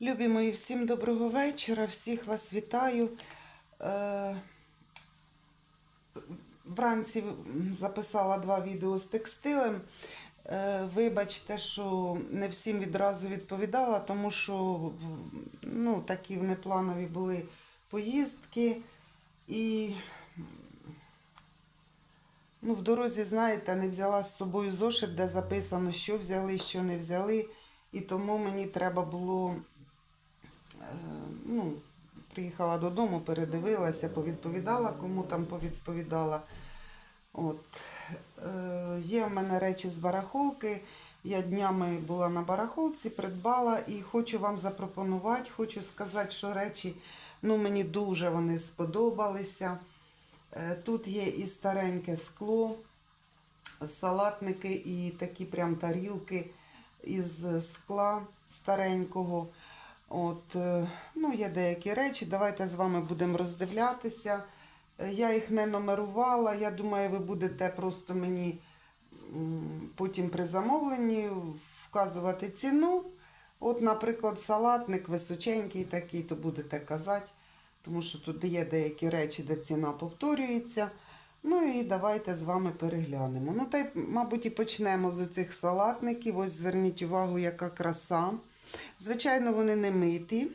Любі мої, всім доброго вечора, всіх вас вітаю. Е, Вранці записала два відео з текстилем. Е, Вибачте, що не всім відразу відповідала, тому що ну, такі внепланові були поїздки. І ну, в дорозі, знаєте, не взяла з собою зошит, де записано, що взяли, що не взяли. І тому мені треба було ну, приїхала додому, передивилася, повідповідала, кому там повідповідала. От. Е, є в мене речі з барахолки. Я днями була на барахолці, придбала і хочу вам запропонувати, хочу сказати, що речі ну, мені дуже вони сподобалися. Е, Тут є і стареньке скло, салатники і такі прям тарілки із скла старенького. От, е, ну, є деякі речі. Давайте з вами будемо роздивлятися. Е, Я їх не номерувала. Я думаю, ви будете просто мені потім при замовленні вказувати ціну. От, наприклад, салатник височенький такий, то будете казати, тому що тут є деякі речі, де ціна повторюється. Ну і давайте з вами переглянемо. Ну, та й, мабуть, і почнемо з цих салатників. Ось зверніть увагу, яка краса. Звичайно, вони не миті,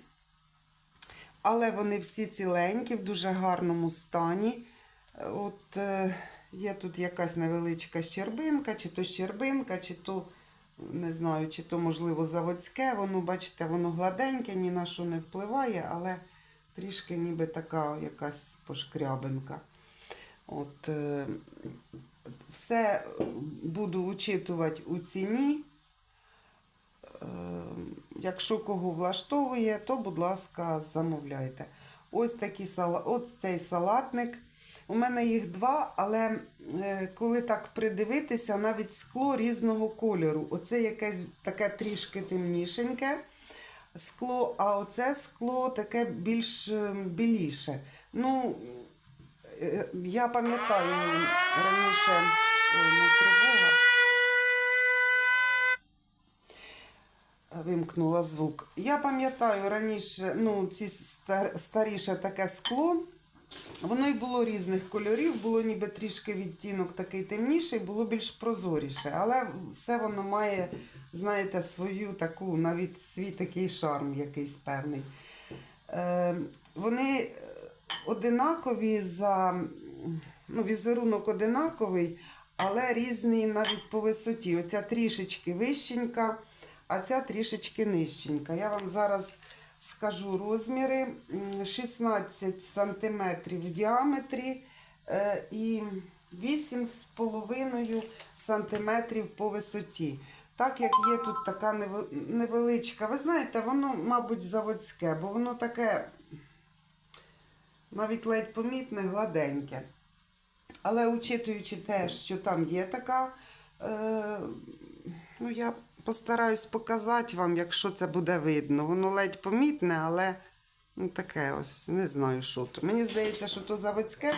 але вони всі ціленькі, в дуже гарному стані. От е, є тут якась невеличка щербинка, чи то щербинка, чи то, не знаю, чи то, можливо, заводське. Воно, бачите, воно гладеньке, ні на що не впливає, але трішки ніби така якась пошкрябинка. От, е, все буду учитувати у ціні. Якщо кого влаштовує, то, будь ласка, замовляйте. Ось такий сала... Ось цей салатник. У мене їх два, але е, коли так придивитися, навіть скло різного кольору. Оце якесь таке трішки темнішеньке скло, а оце скло таке більш е, біліше. Ну, е, я пам'ятаю раніше. Ой, не тривога. Вимкнула звук. Я пам'ятаю раніше, ну, ці стар- старіше таке скло. Воно й було різних кольорів, було ніби трішки відтінок такий темніший, було більш прозоріше. Але все воно має, знаєте, свою таку, навіть свій такий шарм якийсь певний. Е, вони е, одинакові за ну, візерунок одинаковий, але різний навіть по висоті. Оця трішечки вищенька, а ця трішечки нижченька. Я вам зараз скажу розміри. 16 см в діаметрі е, і 8,5 см по висоті. Так як є тут така невеличка, ви знаєте, воно, мабуть, заводське, бо воно таке навіть ледь помітне, гладеньке. Але учитуючи те, що там є така, е, ну я постараюсь показати вам, якщо це буде видно. Воно ледь помітне, але ну, таке ось, не знаю, що то. Мені здається, що то заводське,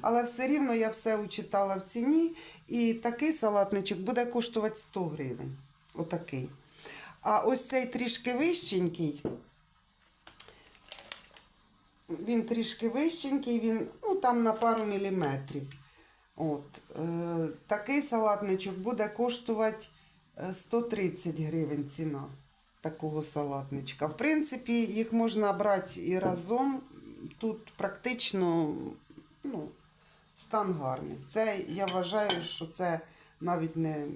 але все рівно я все учитала в ціні. І такий салатничок буде коштувати 100 гривень. Отакий. А ось цей трішки вищенький. Він трішки вищенький, він ну, там на пару міліметрів. От, е, такий салатничок буде коштувати 130 гривень ціна такого салатничка. В принципі, їх можна брати і разом. Тут практично ну, стан гарний. Це я вважаю, що це навіть не.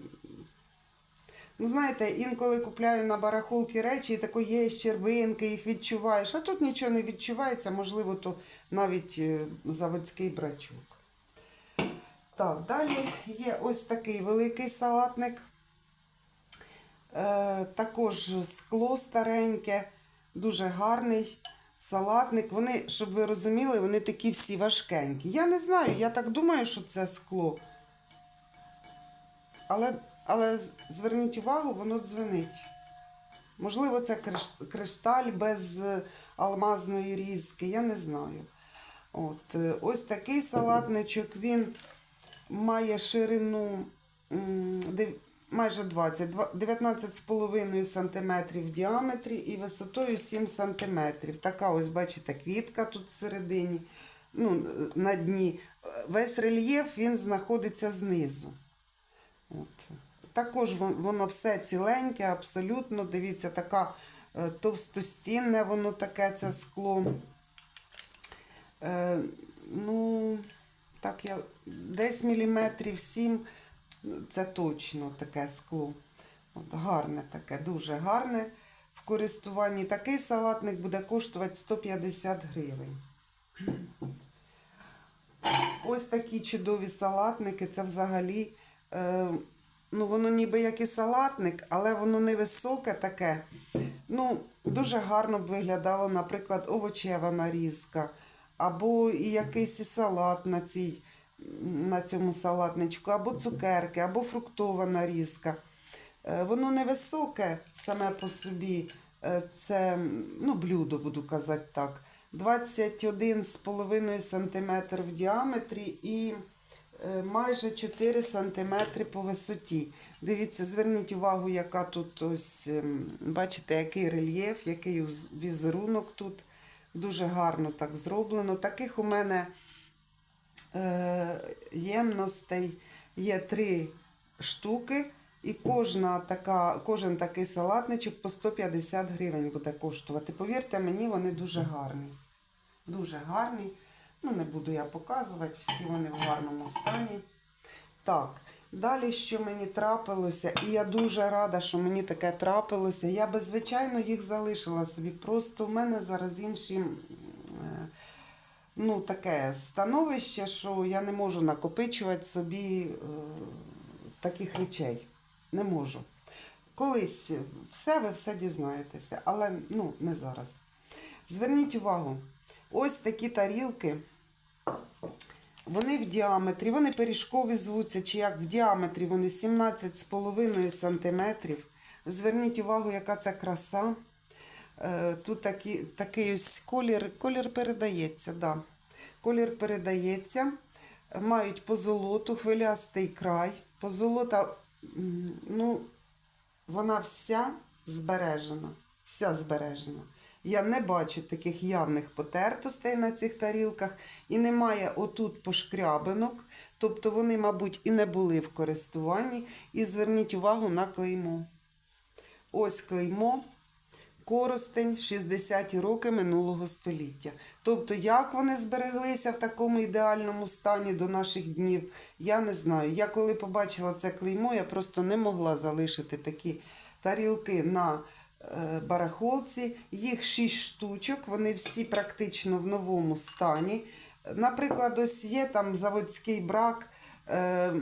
Ну, знаєте, інколи купляю на барахолки речі, і тако є щербинки, їх відчуваєш, а тут нічого не відчувається, можливо, то навіть е, заводський брачок. Так, далі є ось такий великий салатник. Е, також скло стареньке, дуже гарний салатник. Вони, щоб ви розуміли, вони такі всі важкенькі. Я не знаю, я так думаю, що це скло. Але, але зверніть увагу, воно дзвенить. Можливо, це кришталь без е, алмазної різки, я не знаю. От, е, ось такий салатничок, він має ширину майже 20, 19,5 см в діаметрі і висотою 7 см. Така ось, бачите, квітка тут всередині, ну, на дні. Весь рельєф він знаходиться знизу. От. Також воно все ціленьке, абсолютно. Дивіться, така е, товстостінне воно таке це скло. Е, ну, так я десь міліметрів 7, це точно таке скло. От, гарне таке, дуже гарне в користуванні. Такий салатник буде коштувати 150 гривень. Ось такі чудові салатники. Це взагалі, е, ну воно ніби як і салатник, але воно невисоке таке. Ну, дуже гарно б виглядало, наприклад, овочева нарізка, або і якийсь і салат на, цій, на цьому салатничку, або цукерки, або фруктова нарізка. Е, Воно невисоке саме по собі. Е, Це ну, блюдо, буду казати так. 21,5 см в діаметрі і е, майже 4 см по висоті. Дивіться, зверніть увагу, яка тут ось, ем, бачите, який рельєф, який візерунок тут. Дуже гарно так зроблено. Таких у мене ємностей є три штуки. І кожна така, кожен такий салатничок по 150 гривень буде коштувати. Повірте мені, вони дуже гарні. Дуже гарні. Ну, не буду я показувати, всі вони в гарному стані. Так, далі, що мені трапилося, і я дуже рада, що мені таке трапилося. Я би, звичайно, їх залишила собі. Просто в мене зараз інші. Ну, таке становище, що я не можу накопичувати собі е, таких речей. Не можу. Колись все, ви все дізнаєтеся, але ну, не зараз. Зверніть увагу, ось такі тарілки. Вони в діаметрі, вони пиріжкові звуться, чи як в діаметрі вони 17,5 см. Зверніть увагу, яка це краса. Е, Тут такі, такий ось колір, колір передається, да. Колір передається. Мають позолоту, хвилястий край. Позолота, ну, вона вся збережена. Вся збережена. Я не бачу таких явних потертостей на цих тарілках і немає отут пошкрябинок. Тобто вони, мабуть, і не були в користуванні. І зверніть увагу на клеймо. Ось клеймо. Коростень 60-ті роки минулого століття. Тобто, як вони збереглися в такому ідеальному стані до наших днів, я не знаю. Я коли побачила це клеймо, я просто не могла залишити такі тарілки на е, барахолці. Їх 6 штучок, вони всі практично в новому стані. Наприклад, ось є там заводський брак, е,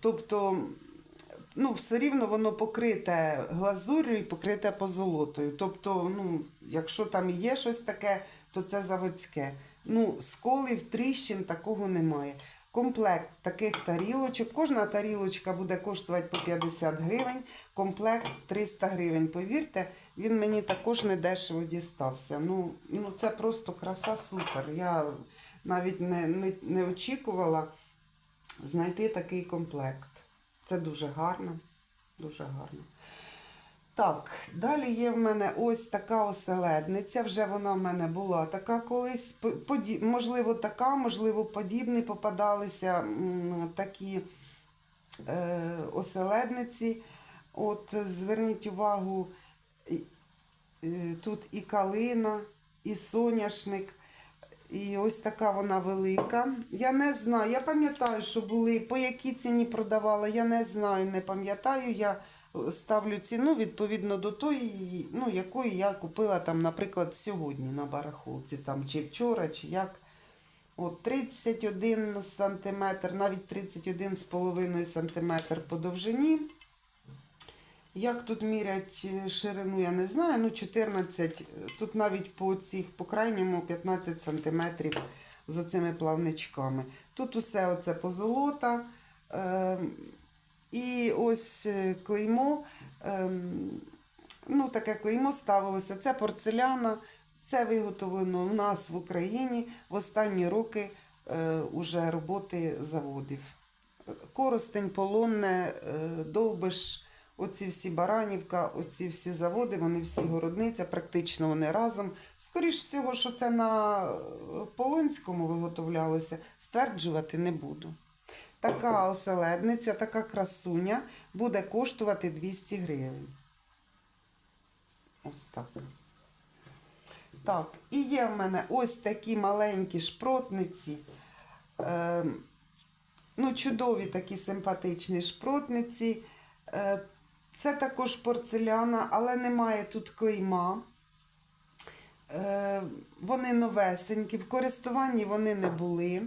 тобто ну, все рівно воно покрите глазур'ю і покрите позолотою. Тобто, ну, якщо там є щось таке, то це заводське. Ну, сколів, тріщин такого немає. Комплект таких тарілочок. Кожна тарілочка буде коштувати по 50 гривень, комплект 300 гривень. Повірте, він мені також не дешево дістався. Ну, ну це просто краса супер. Я навіть не, не, не очікувала знайти такий комплект. Це дуже гарно. Дуже гарно. Так, далі є в мене ось така оселедниця. Вже вона в мене була така колись. Поді- Можливо, така, можливо, подібні попадалися такі е, оселедниці. От зверніть увагу, е, тут і калина, і соняшник. І ось така вона велика. Я не знаю. Я пам'ятаю, що були, по якій ціні продавала, я не знаю, не пам'ятаю. Я е, ставлю ціну відповідно до тої, ну, якої я купила там, наприклад, сьогодні на барахолці, там, чи вчора, чи як. От 31 см, навіть 31,5 см по довжині. Як тут мірять е, ширину, я не знаю. Ну, 14, е, тут навіть по цих, по крайньому 15 см з оцими плавничками. Тут усе оце позолота. Е, і ось е, клеймо. Е, ну, таке клеймо ставилося. Це порцеляна. Це виготовлено в нас в Україні в останні роки е, уже роботи заводів. Коростень, полонне, е, довбиш, Оці всі Баранівка, оці всі заводи, вони всі городниця, практично вони разом. Скоріш всього, що це на е, Полонському виготовлялося, стверджувати не буду. Така оселедниця, така красуня буде коштувати 200 гривень. Ось так. Так, і є в мене ось такі маленькі шпротниці. Е, ну, чудові такі симпатичні шпротниці. Е, це також порцеляна, але немає тут клейма. Е, вони новесенькі, в користуванні вони не були.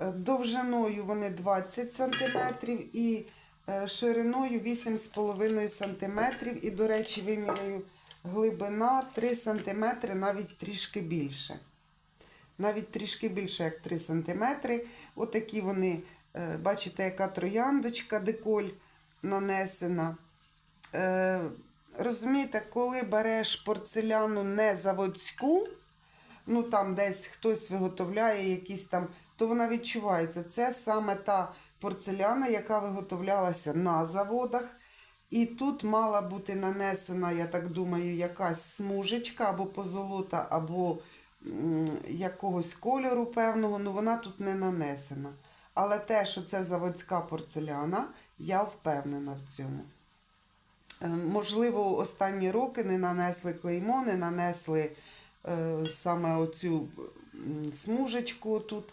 Е, Довжиною вони 20 см і е, шириною 8,5 см. І, до речі, виміряю глибина 3 см, навіть трішки більше. Навіть трішки більше, як 3 см. Отакі вони, бачите, яка трояндочка, деколь нанесена. Е, Розумієте, коли береш порцеляну не заводську, ну там десь хтось виготовляє якісь там, то вона відчувається. Це саме та порцеляна, яка виготовлялася на заводах. І тут мала бути нанесена, я так думаю, якась смужечка або позолота, або якогось кольору певного, ну вона тут не нанесена. Але те, що це заводська порцеляна, я впевнена в цьому. Е, Можливо, останні роки не нанесли клеймо, не нанесли е, саме оцю смужечку тут.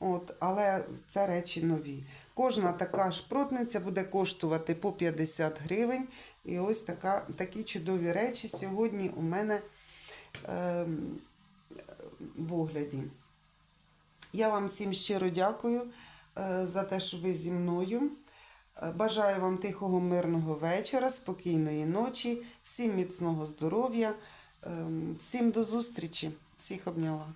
От, але це речі нові. Кожна така шпротниця буде коштувати по 50 гривень. І ось така, такі чудові речі сьогодні у мене е, в огляді. Я вам всім щиро дякую е, за те, що ви зі мною. Бажаю вам тихого, мирного вечора, спокійної ночі, всім міцного здоров'я, ем, всім до зустрічі, всіх обняла.